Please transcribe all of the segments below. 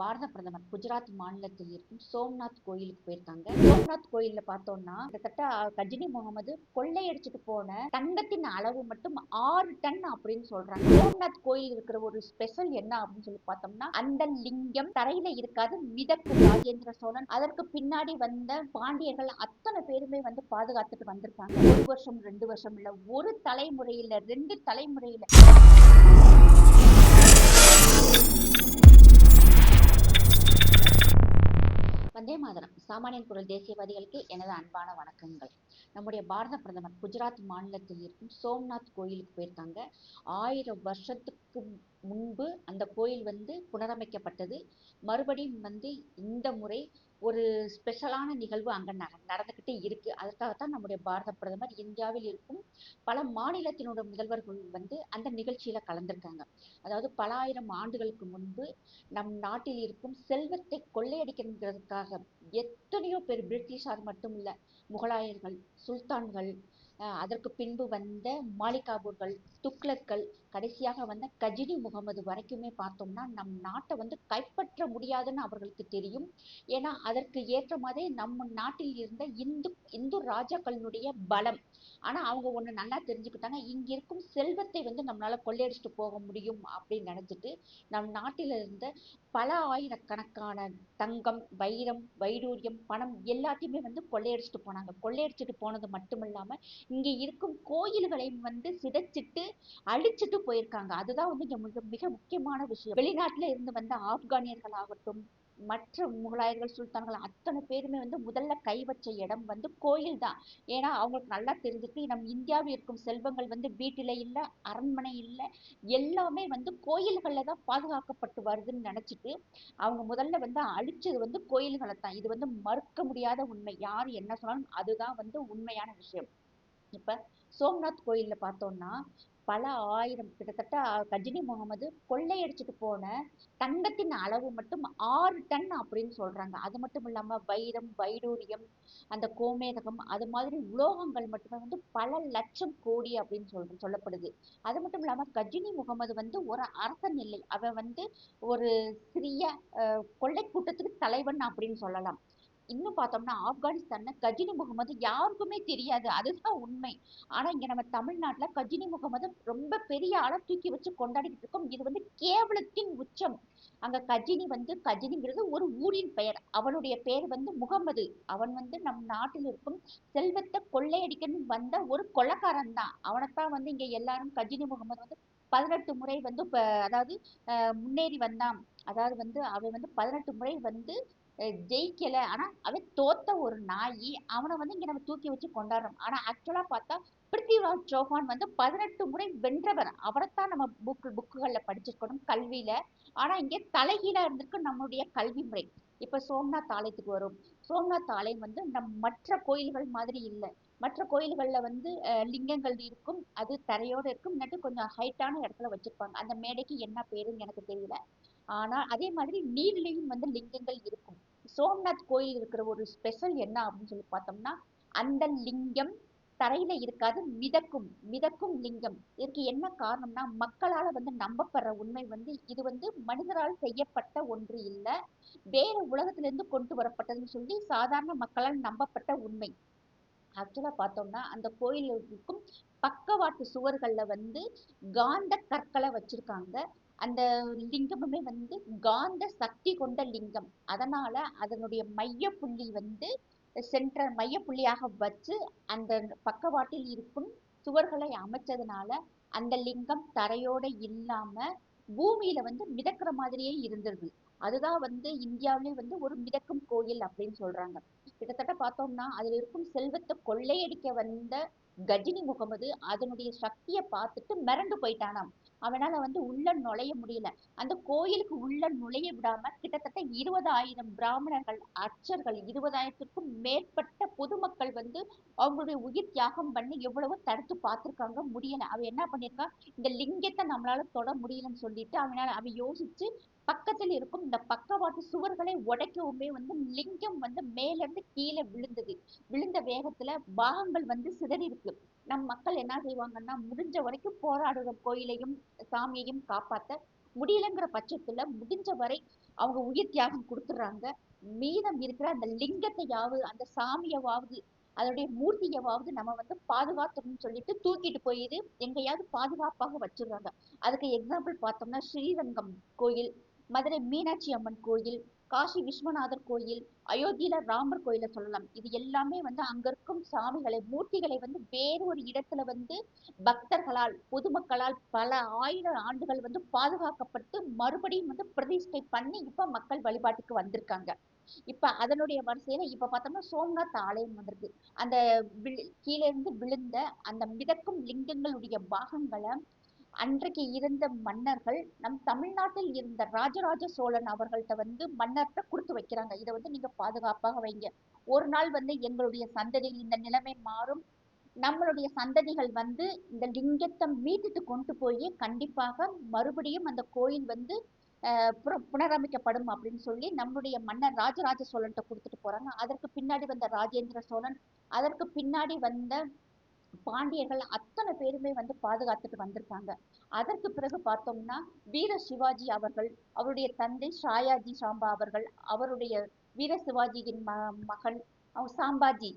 பாரத பிரதமர் குஜராத் மாநிலத்தில் இருக்கும் சோம்நாத் கோயிலுக்கு போயிருக்காங்க. சோம்நாத் கோயில்ல பார்த்தோம்னா கிட்டத்தட்ட கஜினி முகமது கொள்ளையடிச்சிட்டு போன தங்கத்தின் அளவு மட்டும் ஆறு டன் அப்படின்னு சொல்றாங்க. சோம்நாத் கோயில் இருக்கிற ஒரு ஸ்பெஷல் என்ன அப்படின்னு சொல்லி பார்த்தோம்னா அந்த லிங்கம் தரையில இருக்காது மிதப்பு ராஜேந்திர சோழன். அதற்கு பின்னாடி வந்த பாண்டியர்கள் அத்தனை பேருமே வந்து பாதுகாத்துட்டு வந்திருக்காங்க. ஒரு வருஷம் ரெண்டு வருஷம் இல்ல ஒரு தலைமுறையில ரெண்டு தலைமுறையில சாமானியன் குரல் தேசியவாதிகளுக்கு எனது அன்பான வணக்கங்கள். நம்முடைய பாரத பிரதமர் குஜராத் மாநிலத்தில் இருக்கும் சோம்நாத் கோயிலுக்கு போயிருக்காங்க. ஆயிரம் வருஷத்துக்கு முன்பு அந்த கோயில் வந்து புனரமைக்கப்பட்டது. மறுபடியும் வந்து இந்த முறை ஒரு ஸ்பெஷலான நிகழ்வு அங்க நட- நடந்துகிட்டே இருக்கு. அதற்காகத்தான் நம்முடைய பாரத பிரதமர் இந்தியாவில் இருக்கும் பல மாநிலத்தினுடைய முதல்வர்கள் வந்து அந்த நிகழ்ச்சியில கலந்திருக்காங்க. அதாவது பல ஆயிரம் ஆண்டுகளுக்கு முன்பு நம் நாட்டில் இருக்கும் செல்வத்தை கொள்ளையடிக்கிறதுக்காக எத்தனையோ பேர் பிரிட்டிஷார் மட்டும் இல்ல முகலாயர்கள் சுல்தான்கள் அதற்கு பின்பு வந்த மாலிகாபூர்கள் துக்ளக்கள் கடைசியாக வந்த கஜினி முகமது வரைக்குமே பார்த்தோம்னா நம் நாட்டை வந்து கைப்பற்ற முடியாதுன்னு அவர்களுக்கு தெரியும். ஏன்னா அதற்கு ஏற்ற மாதிரி நம்ம நாட்டில் இருந்த இந்து இந்து ராஜாக்களினுடைய பலம் ஆனா அவங்க ஒண்ணு நல்லா தெரிஞ்சுக்கிட்டாங்க. இங்க இருக்கும் செல்வத்தை வந்து நம்மளால கொள்ளையடிச்சிட்டு போக முடியும் அப்படின்னு நினைச்சிட்டு நம் நாட்டில் இருந்த பல ஆயிரக்கணக்கான தங்கம் வைரம் வைடூரியம் பணம் எல்லாத்தையுமே வந்து கொள்ளையடிச்சிட்டு போனாங்க. கொள்ளையடிச்சிட்டு போனது மட்டும் இல்லாம இங்க இருக்கும் கோயில்களையும் வந்து சிதைச்சிட்டு அழிச்சிட்டு போயிருக்காங்க. அதுதான் வந்து இங்க மிக மிக முக்கியமான விஷயம். வெளிநாட்டுல இருந்து வந்த ஆப்கானியர்கள் ஆகட்டும் மற்ற முகலாயர்கள் சுல்தான்கள் அத்தனை பேருமே வந்து முதல்ல கை வச்ச இடம் வந்து கோயில் தான் ஏன்னா அவங்களுக்கு நல்லா தெரிஞ்சுட்டு நம் இந்தியாவில் இருக்கும் செல்வங்கள் வந்து வீட்டில இல்லை அரண்மனை இல்லை. எல்லாமே வந்து கோயில்களில் தான் பாதுகாக்கப்பட்டு வருதுன்னு நினச்சிட்டு அவங்க முதல்ல வந்து அழிச்சது வந்து கோயில்களை தான் இது வந்து மறுக்க முடியாத உண்மை. யார் என்ன சொன்னாலும் அதுதான் வந்து உண்மையான விஷயம். இப்ப சோம்நாத் கோயில்ல பார்த்தோம்னா பல ஆயிரம் கிட்டத்தட்ட கஜினி முகமது கொள்ளையடிச்சிட்டு போன தங்கத்தின் அளவு மட்டும் ஆறு டன் அப்படின்னு சொல்றாங்க. அது மட்டும் இல்லாம வைரம் வைடூரியம் அந்த கோமேதகம் அது மாதிரி உலோகங்கள் மட்டுமே வந்து பல லட்சம் கோடி அப்படின்னு சொல் சொல்லப்படுது. அது மட்டும் இல்லாம கஜினி முகமது வந்து ஒரு அரசன் இல்லை. அவன் வந்து ஒரு சிறிய கொள்ளை கூட்டத்துக்கு தலைவன் அப்படின்னு சொல்லலாம். இன்னும் பார்த்தோம்னா ஆப்கானிஸ்தான்ல கஜினி முகமது யாருக்குமே தெரியாது. அதுதான் உண்மை. ஆனா இங்க நம்ம தமிழ்நாட்டுல கஜினி முகமது ரொம்ப பெரிய ஆளாக தூக்கி வச்சு கொண்டாடிட்டு இருக்கோம். இது வந்து கேவலத்தின் உச்சம். அங்க கஜினி வந்து கஜினிங்கிறது ஒரு ஊரின் பெயர். அவனுடைய பெயர் வந்து முகமது. அவன் வந்து நம் நாட்டில் இருக்கும் செல்வத்தை கொள்ளையடிக்கணும்னு வந்த ஒரு கொள்ளக்காரன் தான். அவனைத்தான் வந்து இங்க எல்லாரும் கஜினி முகமது வந்து பதினெட்டு முறை வந்து இப்போ அதாவது முன்னேறி வந்தான். அதாவது வந்து அவன் வந்து பதினெட்டு முறை வந்து ஜெயிக்கல. ஆனா அவன் தோத்த ஒரு நாய். அவனை வந்து இங்க நம்ம தூக்கி வச்சு கொண்டாடுறோம். ஆனா ஆக்சுவலா பார்த்தா பிருத்திவிராஜ் சௌஹான் வந்து பதினெட்டு முறை வென்றவர். அவரைத்தான் நம்ம புக் புக்குகள்ல படிச்சிருக்கணும் கல்வியில. ஆனா இங்க தலைகீழா இருந்திருக்கு நம்மளுடைய கல்வி முறை. இப்ப சோம்நாத் ஆலயத்துக்கு வரும். சோம்நாத் ஆலயம் வந்து நம் மற்ற கோயில்கள் மாதிரி இல்லை. மற்ற கோயில்களில் வந்து லிங்கங்கள் இருக்கும். அது தரையோட இருக்கும். இல்லாட்டி கொஞ்சம் ஹைட்டான இடத்துல வச்சிருப்பாங்க. அந்த மேடைக்கு என்ன பேருன்னு எனக்கு தெரியல. ஆனால் அதே மாதிரி நீர்லயும் வந்து லிங்கங்கள் இருக்கும். சோம்நாத் கோயில் இருக்கிற ஒரு ஸ்பெஷல் என்ன அப்படின்னு சொல்லி பார்த்தோம்னா அந்த லிங்கம் தரையில இருக்காது மிதக்கும் மிதக்கும் லிங்கம். இதற்கு என்ன காரணம்னா மக்களால வந்து நம்பப்படுற உண்மை வந்து இது வந்து மனிதரால் செய்யப்பட்ட ஒன்று இல்லை. வேற உலகத்துல இருந்து கொண்டு வரப்பட்டதுன்னு சொல்லி சாதாரண மக்களால் நம்பப்பட்ட உண்மை. ஆக்சுவலா பார்த்தோம்னா அந்த கோயிலுக்கும் பக்கவாட்டு சுவர்கள்ல வந்து காந்த கற்களை வச்சிருக்காங்க. அந்த லிங்கமுமே வந்து காந்த சக்தி கொண்ட லிங்கம். அதனால அதனுடைய மைய புள்ளி வந்து சென்ட்ரல் மைய புள்ளியாக வச்சு அந்த பக்கவாட்டில் இருக்கும் சுவர்களை அமைச்சதுனால அந்த லிங்கம் தரையோட இல்லாம பூமியில வந்து மிதக்கிற மாதிரியே இருந்தது. அதுதான் வந்து இந்தியாவிலே வந்து ஒரு மிதக்கும் கோயில் அப்படின்னு சொல்றாங்க. கிட்டத்தட்ட பார்த்தோம்னா அதில் இருக்கும் செல்வத்தை கொள்ளையடிக்க வந்த கஜினி முகமது அதனுடைய சக்தியை பார்த்துட்டு மிரண்டு போயிட்டானாம். அவனால் வந்து உள்ள நுழைய முடியல. அந்த கோயிலுக்கு உள்ள நுழைய விடாம கிட்டத்தட்ட இருபதாயிரம் பிராமணர்கள் அர்ச்சர்கள் இருபதாயிரத்திற்கும் மேற்பட்ட பொதுமக்கள் வந்து அவங்களுடைய உயிர் தியாகம் பண்ணி எவ்வளவோ தடுத்து பார்த்துருக்காங்க. முடியல. அவன் என்ன பண்ணியிருக்கான் இந்த லிங்கத்தை நம்மளால தொட முடியலன்னு சொல்லிட்டு அவனால் அவன் யோசிச்சு பக்கத்தில் இருக்கும். இந்த பக்கவாட்டு சுவர்களை உடைக்கவுமே வந்து லிங்கம் வந்து மேல இருந்து கீழே விழுந்தது. விழுந்த வேகத்துல பாகங்கள் வந்து சிதறி இருக்கு நம் மக்கள் என்ன செய்வாங்கன்னா முடிஞ்ச வரைக்கும் போராடுற கோயிலையும் சாமியையும் காப்பாத்த முடியலங்கிற பட்சத்துல முடிஞ்ச வரை அவங்க உயிர் தியாகம் கொடுத்துட்றாங்க மீதம் இருக்கிற அந்த லிங்கத்தையாவது அந்த சாமியவாவது அதனுடைய மூர்த்தியவாவது நம்ம வந்து பாதுகாத்துக்கணும்னு சொல்லிட்டு தூக்கிட்டு போயிது எங்கேயாவது பாதுகாப்பாக வச்சிடுறாங்க. அதுக்கு எக்ஸாம்பிள் பார்த்தோம்னா ஸ்ரீரங்கம் கோயில் மதுரை மீனாட்சி அம்மன் கோயில் காசி விஸ்வநாதர் கோயில் அயோத்தியில ராமர் கோயில சொல்லலாம். இது எல்லாமே வந்து அங்க இருக்கும் சாமிகளை மூர்த்திகளை வந்து வேறு ஒரு இடத்துல வந்து பக்தர்களால் பொதுமக்களால் பல ஆயிரம் ஆண்டுகள் வந்து பாதுகாக்கப்பட்டு மறுபடியும் வந்து பிரதிஷ்டை பண்ணி இப்ப மக்கள் வழிபாட்டுக்கு வந்திருக்காங்க. இப்ப அதனுடைய வரிசையில இப்ப பார்த்தோம்னா சோம்நாத் ஆலயம் வந்திருக்கு. அந்த கீழே இருந்து விழுந்த அந்த மிதக்கும் லிங்கங்களுடைய பாகங்களை அன்றைக்கு இருந்த மன்னர்கள் நம் தமிழ்நாட்டில் இருந்த ராஜராஜ சோழன் அவர்கள்ட்ட வந்து மன்னர்கிட்ட கொடுத்து வைக்கிறாங்க. இதை வந்து நீங்க பாதுகாப்பாக வைங்க. ஒரு நாள் வந்து எங்களுடைய சந்ததியில் இந்த நிலைமை மாறும். நம்மளுடைய சந்ததிகள் வந்து இந்த லிங்கத்தை மீட்டுட்டு கொண்டு போய் கண்டிப்பாக மறுபடியும் அந்த கோயில் வந்து புனரமைக்கப்படும் அப்படின்னு சொல்லி நம்முடைய மன்னர் ராஜராஜ சோழன்கிட்ட கொடுத்துட்டு போறாங்க. அதற்கு பின்னாடி வந்த ராஜேந்திர சோழன் அதற்கு பின்னாடி வந்த பாண்டியர்கள் அத்தனை பேருமே வந்து பாதுகாத்துட்டு வந்திருக்காங்க. அதற்கு பிறகு பார்த்தோம்னா வீர சிவாஜி அவர்கள் அவருடைய தந்தை சாயாஜி சாம்பா அவர்கள் அவருடைய வீர சிவாஜியின் ம மகன் அவங்க சாம்பாஜி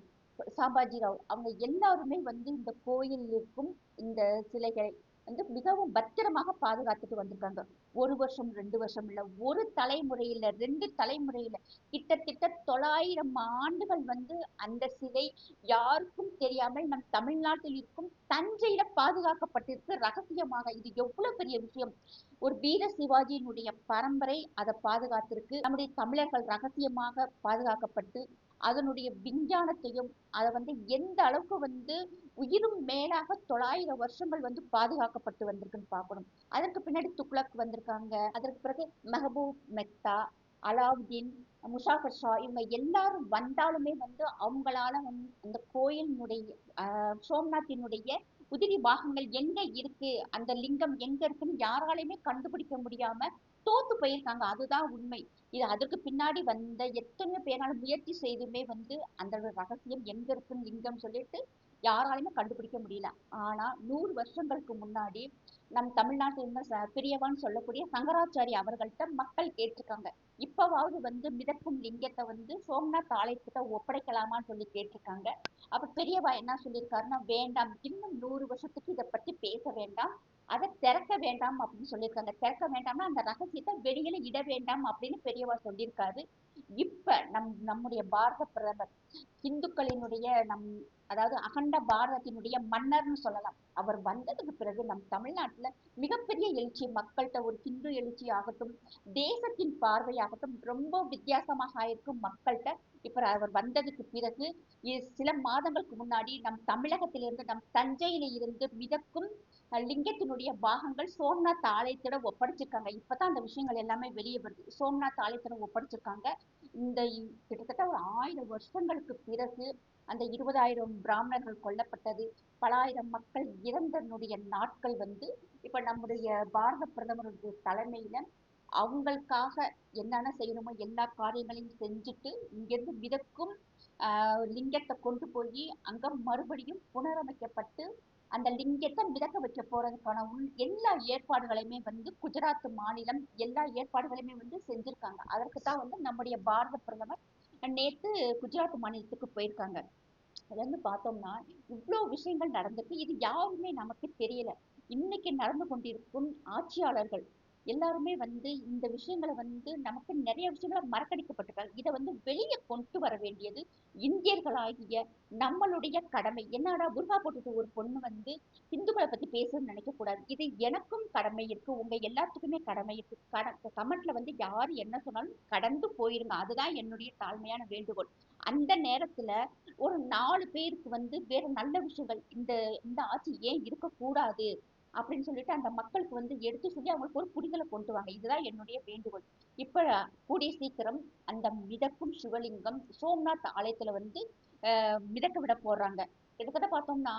சாம்பாஜி ராவ் அவங்க எல்லாருமே வந்து இந்த கோயில் இருக்கும் இந்த சிலைகளை வந்து மிகவும் பத்திரமாக பாதுகாத்துட்டு வந்திருக்காங்க. ஒரு வருஷம் ரெண்டு வருஷம் இல்ல ஒரு தலைமுறையில ரெண்டு தலைமுறையில கிட்டத்தட்ட தொள்ளாயிரம் ஆண்டுகள் வந்து அந்த சிலை யாருக்கும் தெரியாமல் நம் தமிழ்நாட்டில் இருக்கும் தஞ்சையில பாதுகாக்கப்பட்டிருக்கு ரகசியமாக. இது எவ்வளவு பெரிய விஷயம்? ஒரு வீர சிவாஜியினுடைய பரம்பரை அதை பாதுகாத்திருக்கு. நம்முடைய தமிழர்கள் ரகசியமாக பாதுகாக்கப்பட்டு அதனுடைய விஞ்ஞானத்தையும் அதை வந்து எந்த அளவுக்கு வந்து உயிரும் மேலாக தொள்ளாயிரம் வருஷங்கள் வந்து பாதுகாக்கப்பட்டு வந்திருக்குன்னு பார்க்கணும். அதற்கு பின்னாடி துக்ளக் வந்திருக்காங்க. அதற்கு பிறகு மெஹபூப் மெக்தா அலாவுதீன் முஷாஃபர் ஷா இவங்க எல்லாரும் வந்தாலுமே வந்து அவங்களால வந்து அந்த கோயிலினுடைய சோம்நாத்தினுடைய உதிரி பாகங்கள் எங்க இருக்கு? அந்த லிங்கம் எங்க இருக்குன்னு யாராலையுமே கண்டுபிடிக்க முடியாம தோத்து போயிருக்காங்க. அதுதான் உண்மை. இது அதற்கு பின்னாடி வந்த எத்தனையோ பேரால முயற்சி செய்துமே வந்து அந்த ரகசியம் எங்க இருக்குன்னு லிங்கம் சொல்லிட்டு யாராலையுமே கண்டுபிடிக்க முடியல. ஆனா நூறு வருஷங்களுக்கு முன்னாடி நம் தமிழ்நாட்டில் இருந்த பெரியவான்னு சொல்லக்கூடிய சங்கராச்சாரி அவர்கள்ட்ட மக்கள் கேட்டிருக்காங்க. இப்பவாவது வந்து மிதக்கும் லிங்கத்தை வந்து சோம்நாத் ஆலயத்திட்ட ஒப்படைக்கலாமான்னு சொல்லி கேட்டிருக்காங்க. அப்ப பெரியவா என்ன சொல்லியிருக்காருன்னா வேண்டாம் இன்னும் நூறு வருஷத்துக்கு இதை பத்தி பேச வேண்டாம் அதை திறக்க வேண்டாம் அப்படின்னு சொல்லியிருக்காங்க. திறக்க வேண்டாம்னா அந்த ரகசியத்தை வெளியில இட வேண்டாம் அப்படின்னு பெரிய பெரியவா சொல்லியிருக்காரு. இப்ப நம் நம்முடைய பாரத பிரதமர் இந்துக்களினுடைய நம் அதாவது அகண்ட பாரதத்தினுடைய மன்னர்னு சொல்லலாம். அவர் வந்ததுக்கு பிறகு நம் தமிழ்நாட்டுல மிகப்பெரிய எழுச்சி மக்கள்கிட்ட ஒரு ஹிந்து எழுச்சி ஆகட்டும் தேசத்தின் பார்வையாகட்டும் ரொம்ப வித்தியாசமாக ஆயிருக்கும் மக்கள்கிட்ட இப்ப அவர் வந்ததுக்கு பிறகு சில மாதங்களுக்கு முன்னாடி நம் தமிழகத்திலிருந்து நம் தஞ்சையில இருந்து மிதக்கும் லிங்கத்தினுடைய பாகங்கள் சோம்நாத் ஆலயத்திடம் ஒப்படைச்சிருக்காங்க. இப்பதான் அந்த விஷயங்கள் எல்லாமே வெளியே வருது. சோம்நாத் ஆலயத்திடம் ஒப்படைச்சிருக்காங்க. இந்த கிட்டத்தட்ட ஒரு ஆயிரம் வருஷங்களுக்கு பிறகு அந்த இருபதாயிரம் பிராமணர்கள் கொல்லப்பட்டது. பல ஆயிரம் மக்கள் இறந்தனுடைய நாட்கள் வந்து இப்ப நம்முடைய பாரத பிரதமருடைய தலைமையில அவங்களுக்காக என்னென்ன செய்யணுமோ எல்லா காரியங்களையும் செஞ்சுட்டு இங்கிருந்து மிதக்கும் லிங்கத்தை கொண்டு போய் அங்க மறுபடியும் புனரமைக்கப்பட்டு அந்த லிங்கத்தை மிதக்க வைக்க போறதுக்கான உள் எல்லா ஏற்பாடுகளையுமே வந்து குஜராத் மாநிலம் எல்லா ஏற்பாடுகளையுமே வந்து செஞ்சிருக்காங்க. அதற்கு தான் வந்து நம்முடைய பாரத பிரதமர் நேத்து குஜராத் மாநிலத்துக்கு போயிருக்காங்க. அதுல இருந்து பார்த்தோம்னா இவ்வளோ விஷயங்கள் நடந்திருக்கு. இது யாருமே நமக்கு தெரியல. இன்னைக்கு நடந்து கொண்டிருக்கும் ஆட்சியாளர்கள் எல்லாருமே வந்து இந்த விஷயங்களை வந்து நமக்கு நிறைய விஷயங்களை மறக்கடிக்கப்பட்டிருக்காங்க. இதை வந்து வெளியே கொண்டு வர வேண்டியது இந்தியர்களாகிய நம்மளுடைய கடமை. என்னடா புர்கா போட்டுட்டு ஒரு பொண்ணு வந்து இந்துக்களை பத்தி பேசணும்னு நினைக்க கூடாது இது எனக்கும் கடமை இருக்கு உங்க எல்லாத்துக்குமே கடமை இருக்கு. கட கமெண்ட்ல வந்து யாரு என்ன சொன்னாலும் கடந்து போயிருங்க. அதுதான் என்னுடைய தாழ்மையான வேண்டுகோள். அந்த நேரத்துல ஒரு நாலு பேருக்கு வந்து வேற நல்ல விஷயங்கள் இந்த இந்த ஆட்சி ஏன் இருக்கக்கூடாது? அப்படின்னு சொல்லிட்டு அந்த மக்களுக்கு வந்து எடுத்து சொல்லி அவங்களுக்கு ஒரு புரிதலை கொண்டு வாங்க. இதுதான் என்னுடைய வேண்டுகோள். இப்ப கூடிய சீக்கிரம் அந்த மிதக்கும் சிவலிங்கம் சோம்நாத் ஆலயத்துல வந்து மிதக்க விட போடுறாங்க கிட்டத்தட்ட பார்த்தோம்னா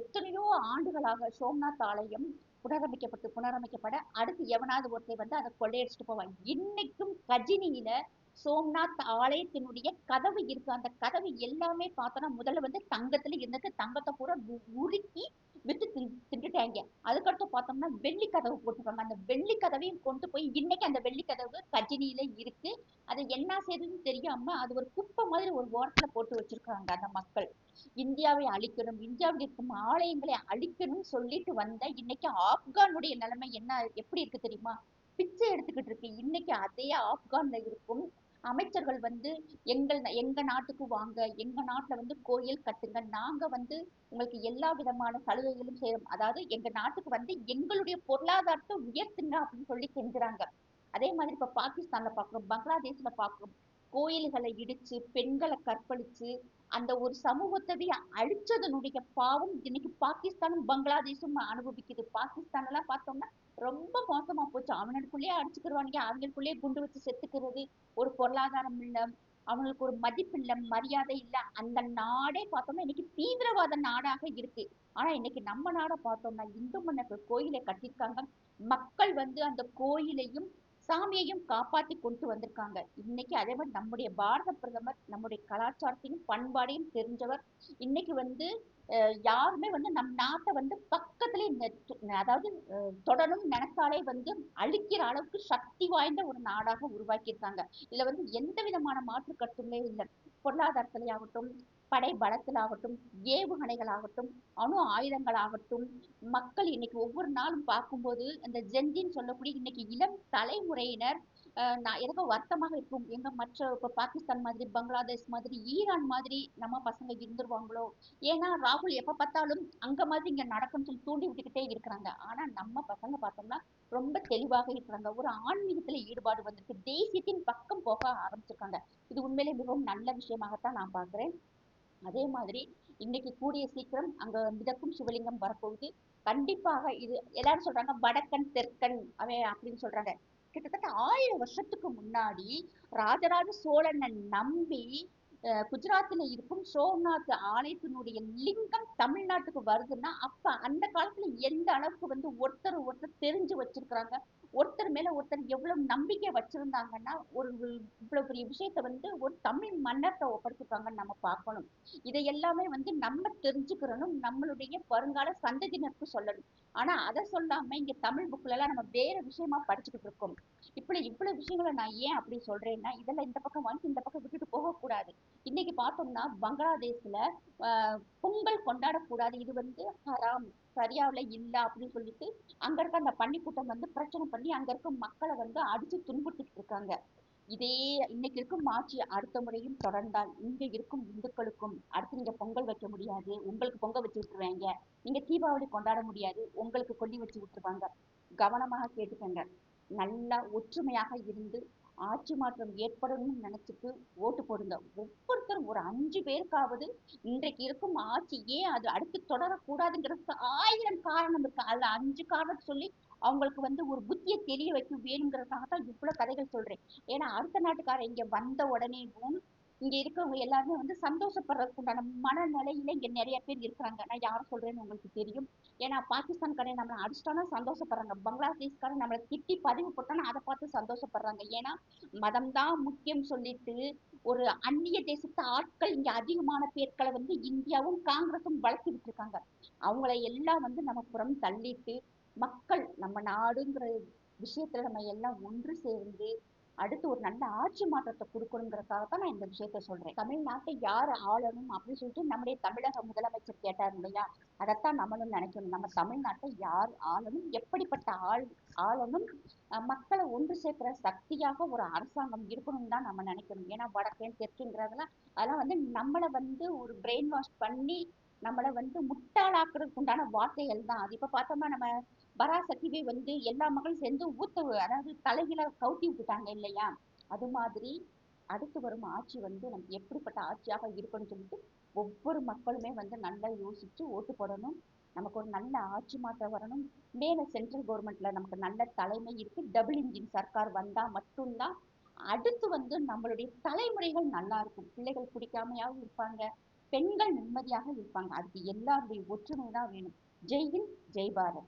எத்தனையோ ஆண்டுகளாக சோம்நாத் ஆலயம் புனரமைக்கப்பட்டு புனரமைக்கப்பட அடுத்து எவனாவது ஒருத்தர் வந்து அதை கொள்ளையடிச்சிட்டு போவான். இன்னைக்கும் கஜினியில சோம்நாத் ஆலயத்தினுடைய கதவு இருக்கு. அந்த கதவு எல்லாமே பார்த்தோம்னா முதல்ல வந்து தங்கத்துல இருந்தது தங்கத்தை பூரா உருக்கி வித்து திண்டுட்டாங்க அதுக்கடுத்து பார்த்தோம்னா வெள்ளி கதவு போட்டிருக்காங்க. அந்த வெள்ளி கதவையும் கொண்டு போய் இன்னைக்கு அந்த வெள்ளி கதவு கஜினியில இருக்கு. அது என்ன செய்யுதுன்னு தெரியாம அது ஒரு குப்பை மாதிரி ஒரு ஓரத்துல போட்டு வச்சிருக்காங்க அந்த மக்கள். இந்தியாவை அழிக்கணும் இந்தியாவில் இருக்கும் ஆலயங்களை அழிக்கணும்னு சொல்லிட்டு வந்த இன்னைக்கு ஆப்கானுடைய நிலைமை என்ன எப்படி இருக்கு தெரியுமா? பிச்சை எடுத்துக்கிட்டு இருக்கு. இன்னைக்கு அதே ஆப்கான்ல இருக்கும் அமைச்சர்கள் வந்து எங்கள் எங்க நாட்டுக்கு வாங்க எங்க நாட்டுல வந்து கோயில் கட்டுங்க. நாங்க வந்து உங்களுக்கு எல்லா விதமான சலுகைகளும் செய்யறோம் அதாவது எங்க நாட்டுக்கு வந்து எங்களுடைய பொருளாதாரத்தை உயர்த்துங்க அப்படின்னு சொல்லி செஞ்சுறாங்க. அதே மாதிரி இப்ப பாகிஸ்தான்ல பாக்குறோம் பங்களாதேஷ்ல பாக்குறோம். கோயில்களை இடிச்சு பெண்களை கற்பழிச்சு அந்த ஒரு சமூகத்தவே அழிச்சதனுடைய பாவம் இன்னைக்கு பாகிஸ்தானும் பங்களாதேஷும் அனுபவிக்குது. பாகிஸ்தான் எல்லாம் பார்த்தோம்னா ரொம்ப மோசமா போச்சு. அவனுக்குள்ளேயே அடிச்சுக்கிறவானுங்க அவங்களுக்குள்ளேயே குண்டு வச்சு செத்துக்கிறது ஒரு பொருளாதாரம் இல்லை. அவங்களுக்கு ஒரு மதிப்பு மரியாதை இல்ல. அந்த நாடே பார்த்தோம்னா இன்னைக்கு தீவிரவாத நாடாக இருக்கு. ஆனா இன்னைக்கு நம்ம நாடை பார்த்தோம்னா இந்து மன்னர்கள் கோயிலை கட்டியிருக்காங்க. மக்கள் வந்து அந்த கோயிலையும் சாமியையும் காப்பாற்றி கொண்டு வந்திருக்காங்க. இன்னைக்கு அதே மாதிரி நம்முடைய பாரத பிரதமர் நம்முடைய கலாச்சாரத்தையும் பண்பாடையும் தெரிஞ்சவர். இன்னைக்கு வந்து அஹ், யாருமே வந்து நம் நாட்டை வந்து பக்கத்திலே அதாவது தொடரும் நினைச்சாலே வந்து அழிக்கிற அளவுக்கு சக்தி வாய்ந்த ஒரு நாடாக உருவாக்கியிருக்காங்க. இதுல வந்து எந்த விதமான மாற்று கருத்துமே இல்லை. பொருளாதாரத்திலேயாகட்டும் படை பலத்திலாகட்டும் ஏவுகணைகளாகட்டும் அணு ஆயுதங்களாகட்டும் மக்கள் இன்னைக்கு ஒவ்வொரு நாளும் பார்க்கும்போது அந்த ஜென்ஜின்னு சொல்லக்கூடிய இன்னைக்கு இளம் தலைமுறையினர் நான் எனக்கு வருத்தமாக இருக்கும். எங்க மற்ற இப்ப பாகிஸ்தான் மாதிரி பங்களாதேஷ் மாதிரி ஈரான் மாதிரி நம்ம பசங்க இருந்துருவாங்களோ? ஏன்னா ராகுல் எப்ப பார்த்தாலும் அங்க மாதிரி இங்க நடக்கும்னு சொல்லி தூண்டி விட்டுக்கிட்டே இருக்கிறாங்க. ஆனா நம்ம பசங்க பார்த்தோம்னா ரொம்ப தெளிவாக இருக்கிறாங்க. ஒரு ஆன்மீகத்துல ஈடுபாடு வந்திருக்கு தேசியத்தின் பக்கம் போக ஆரம்பிச்சிருக்காங்க. இது உண்மையிலே மிகவும் நல்ல விஷயமாகத்தான் நான் பார்க்கிறேன். அதே மாதிரி இன்னைக்கு கூடிய சீக்கிரம் அங்க மிதக்கும் சிவலிங்கம் வரப்போகுது. கண்டிப்பாக இது எல்லாரும் சொல்றாங்க வடக்கன் தெற்கன் அவன் அப்படின்னு சொல்றாங்க. கிட்டத்தட்ட ஆயிரம் வருஷத்துக்கு முன்னாடி ராஜராஜ சோழனை நம்பி குஜராத்தில் இருக்கும் சோம்நாத் ஆலயத்தினுடைய லிங்கம் தமிழ்நாட்டுக்கு வருதுன்னா அப்ப அந்த காலத்துல எந்த அளவுக்கு வந்து ஒருத்தர் ஒருத்தர் தெரிஞ்சு வச்சிருக்கிறாங்க? ஒருத்தர் மேல ஒருத்தர் எவ்வளவு நம்பிக்கை வச்சிருந்தாங்கன்னா ஒரு இவ்வளவு பெரிய விஷயத்த வந்து ஒரு தமிழ் மன்னர்கிட்ட ஒப்படைச்சிருக்காங்கன்னு நம்ம பார்க்கணும். இதை எல்லாமே வந்து நம்ம தெரிஞ்சுக்கிறணும் நம்மளுடைய வருங்கால சந்ததியினருக்கு சொல்லணும். ஆனா அதை சொல்லாம இங்க தமிழ் புக்ல எல்லாம் நம்ம வேற விஷயமா படிச்சுக்கிட்டு இருக்கோம். இப்படி இவ்வளவு விஷயங்களை நான் ஏன் அப்படி சொல்றேன்னா இதெல்லாம் இந்த பக்கம் வாங்கி இந்த பக்கம் விட்டுட்டு போகக்கூடாது. இன்னைக்கு பார்த்தோம்னா பங்களாதேஷ்ல பொங்கல் கொண்டாடக்கூடாது. இது வந்து ஹராம் சரியாவில் இல்லை அப்படின்னு சொல்லிட்டு அங்க இருக்க அந்த பள்ளிக்கூட்டம் வந்து பிரச்சனை பண்ணி அங்க இருக்க மக்களை வந்து அடிச்சு துன்புறுத்திட்டு இருக்காங்க. இதே இன்னைக்கு இருக்கும் ஆட்சி அடுத்த முறையும் தொடர்ந்தால் இங்க இருக்கும் இந்துக்களுக்கும் அடுத்து நீங்க பொங்கல் வைக்க முடியாது. உங்களுக்கு பொங்கல் வச்சு விட்டுருவாங்க. நீங்க தீபாவளி கொண்டாட முடியாது. உங்களுக்கு கொல்லி வச்சு விட்டுருவாங்க. கவனமாக கேட்டுக்கங்க. நல்லா ஒற்றுமையாக இருந்து ஆட்சி மாற்றம் ஏற்படணும்னு நினைச்சிட்டு ஓட்டு போடுங்க. ஒவ்வொருத்தரும் ஒரு அஞ்சு பேருக்காவது இன்றைக்கு இருக்கும் ஆட்சி ஏன் அது அடுத்து தொடரக்கூடாதுங்கிறதுக்கு ஆயிரம் காரணம் இருக்கு. அதுல அஞ்சு காரணம் சொல்லி அவங்களுக்கு வந்து ஒரு புத்தியை தெரிய வைக்க வேணுங்கிறதுக்காக தான் இவ்வளவு கதைகள் சொல்றேன். ஏன்னா அடுத்த நாட்டுக்காரன் இங்க வந்த உடனேவும் இங்க இருக்கிறவங்க எல்லாருமே வந்து சந்தோஷப்படுறதுக்கு உண்டான மனநிலையில இங்க நிறைய பேர் இருக்கிறாங்க. நான் யார சொல்றேன்னு உங்களுக்கு தெரியும். ஏன்னா பாகிஸ்தான்காரன் நம்மளை அடிச்சிட்டானா சந்தோஷப்படுறாங்க. பங்களாதேஷ்காரன் நம்மளை திட்டி பதிவு போட்டானா அதை பார்த்து சந்தோஷப்படுறாங்க. ஏன்னா மதம் தான் முக்கியம் சொல்லிட்டு ஒரு அந்நிய தேசத்து ஆட்கள் இங்க அதிகமான பேர்களை வந்து இந்தியாவும் காங்கிரஸும் வளர்த்து விட்டுருக்காங்க அவங்கள எல்லாம் வந்து நம்ம புறம் தள்ளிட்டு மக்கள் நம்ம நாடுங்கிற விஷயத்துல நம்ம எல்லாம் ஒன்று சேர்ந்து அடுத்து ஒரு நல்ல ஆட்சி மாற்றத்தை கொடுக்கணுங்கிறதுக்காக தான் நான் இந்த விஷயத்த சொல்றேன். தமிழ்நாட்டை யார் ஆளணும் அப்படின்னு சொல்லிட்டு நம்முடைய தமிழக முதலமைச்சர் கேட்டார் இல்லையா? அதைத்தான் நம்மளும் நினைக்கணும். நம்ம தமிழ்நாட்டை யார் ஆளணும்? எப்படிப்பட்ட ஆள் ஆளணும்? மக்களை ஒன்று சேர்க்கிற சக்தியாக ஒரு அரசாங்கம் இருக்கணும்னு தான் நம்ம நினைக்கணும். ஏன்னா வடக்கேன் தெற்குங்கிறதெல்லாம் அதெல்லாம் வந்து நம்மளை வந்து ஒரு பிரெயின் வாஷ் பண்ணி நம்மளை வந்து முட்டாளாக்குறதுக்கு உண்டான வார்த்தைகள் தான். அது இப்போ பார்த்தோம்னா நம்ம பராசக்திவே வந்து எல்லா மகளும் சேர்ந்து ஊத்த அதாவது தலைகளை கவுத்தி விட்டுட்டாங்க இல்லையா? அது மாதிரி அடுத்து வரும் ஆட்சி வந்து நமக்கு எப்படிப்பட்ட ஆட்சியாக இருக்கணும்னு சொல்லிட்டு ஒவ்வொரு மக்களுமே வந்து நல்லா யோசிச்சு ஓட்டு போடணும். நமக்கு ஒரு நல்ல ஆட்சி மாற்றம் வரணும். மேலே சென்ட்ரல் கவர்மெண்ட்ல நமக்கு நல்ல தலைமை இருக்கு. டபுள் இன்ஜின் சர்க்கார் வந்தா மட்டும்தான் அடுத்து வந்து நம்மளுடைய தலைமுறைகள் நல்லா இருக்கும். பிள்ளைகள் குடிக்காமையாகவும் இருப்பாங்க. பெண்கள் நிம்மதியாக இருப்பாங்க. அதுக்கு எல்லாருடைய ஒற்றுமை தான் வேணும். ஜெய் ஹிந்த் ஜெய் பாரத்.